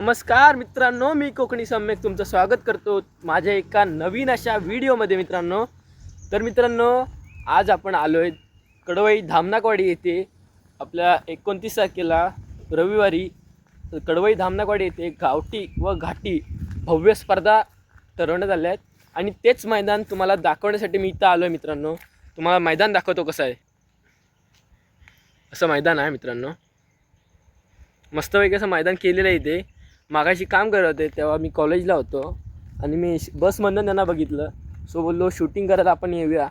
नमस्कार मित्रांनो मी कोकणी सम्यक तुमचं स्वागत करतो माझ्या एका नवीन अशा व्हिडिओमध्ये मित्रांनो. तर मित्रांनो आज आपण आलो आहे कडवई धामनाकवाडी येथे. आपल्या एकोणतीस तारखेला रविवारी कडवई धामनाकवाडी येथे गावठी व घाटी भव्य स्पर्धा ठरवण्यात आल्या आहेत. आणि तेच मैदान तुम्हाला दाखवण्यासाठी मी इथं आलो आहे मित्रांनो. तुम्हाला मैदान दाखवतो कसं आहे. असं मैदान आहे मित्रांनो. मस्तपैकी असं मैदान केलेलं आहे इथे. मागाशी काम करत होते तेव्हा मी कॉलेजला होतो. आणि मी बसमधनं त्यांना बघितलं. सो बोललो शूटिंग करत आपण येऊया.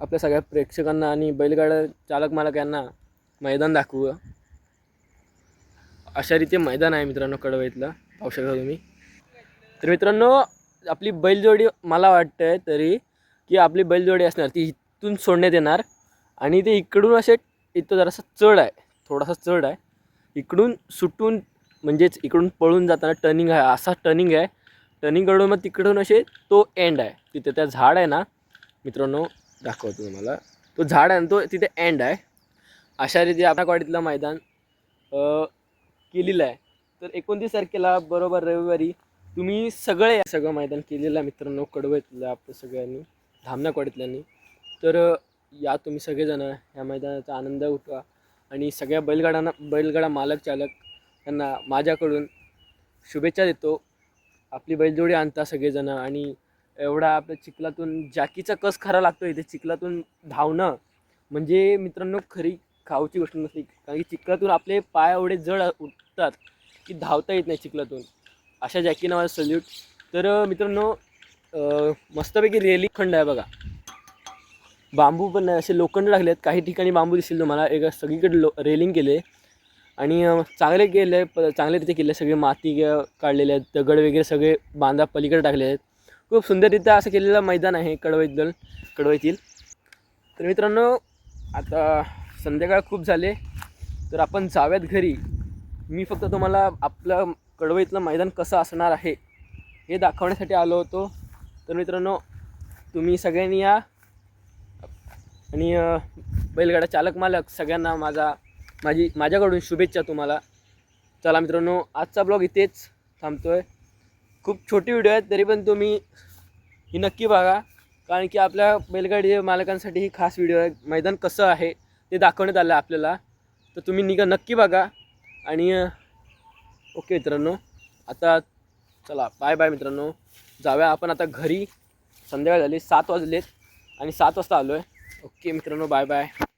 आपल्या सगळ्या प्रेक्षकांना आणि बैलगाड्या चालक मालक यांना मैदान दाखवू. अशा रीते मैदान आहे मित्रांनो कडवईतलं. पाहू शकता तुम्ही. तर मित्रांनो आपली बैलजोडी मला वाटतं आहे तरी की आपली बैलजोडी असणार ती इथून सोडण्यात येणार. आणि ते इकडून असे इथं जरासा चढ आहे. थोडासा चढ आहे. इकडून सुटून म्हणजेच इकडून पळून जाताना टर्निंग आहे. असा टर्निंग आहे. टर्निंगकडून मग तिकडून असे तो एंड आहे. तिथे त्या झाड आहे ना मित्रांनो दाखवतो तुम्हाला. तो झाड आहे ना तो तिथे एंड आहे. अशा रीती आपल्या मैदान केलेलं आहे. तर एकोणतीस तारखेला बरोबर रविवारी तुम्ही सगळे सगळं मैदान केलेलं आहे मित्रांनो. कडवतलं आपल्या सगळ्यांनी धामनाकवाडीतल्यांनी तर या तुम्ही सगळेजण या मैदानाचा आनंद उठवा. आणि सगळ्या बैलगाड्यांना बैलगाडा मालक चालक त्यांना माझ्याकडून शुभेच्छा देतो. आपली बैलजोडी आणता सगळेजणं आणि एवढा आपल्या चिखलातून जॅकीचा कस खरा लागतो इथे चिखलातून धावणं म्हणजे मित्रांनो खरी खाऊची गोष्ट नसली. कारण की चिखलातून आपले पाय एवढे जड उठतात की धावता येत नाही चिखलातून. अशा जॅकीनं माझा सल्यूट तर मित्रांनो मस्तपैकी रेली खंड आहे बघा. बांबू पण असे लोखंड लागले आहेत काही ठिकाणी बांबू दिसतील तुम्हाला. एक सगळीकडे लो रेलिंग केले. आणि चांगले केले प चांगले तिथे केले सगळे माती काढलेले आहेत दगड वगैरे सगळे बांधा पलीकडे टाकले आहेत. खूप सुंदररित्या असं केलेलं मैदान आहे कडवईदल कडवईतील तर मित्रांनो आता संध्याकाळ खूप झाले तर आपण जाव्यात घरी. मी फक्त तुम्हाला आपलं कडवईतलं मैदान कसं असणार आहे हे दाखवण्यासाठी आलो होतो. तर मित्रांनो तुम्ही सगळ्यांनी या. आणि बैलगाडा चालक मालक सगळ्यांना माझा माझी माझ्याकडून शुभेच्छा तुम्हाला. चला मित्रांनो आजचा ब्लॉग इथेच थांबतो आहे खूप छोटी व्हिडिओ आहेत तरी पण तुम्ही ही नक्की बघा. कारण की आपल्या बैलगाडी मालकांसाठी ही खास व्हिडिओ आहे. मैदान कसं आहे ते दाखवण्यात आलं आहे आपल्याला. तर तुम्ही निघा नक्की बघा. आणि ओके मित्रांनो. आता चला बाय बाय मित्रांनो. जाऊया आपण आता घरी. संध्याकाळ झाली सात वाजलेत. आणि सात वाजता आलो आहे ओके मित्रांनो बाय बाय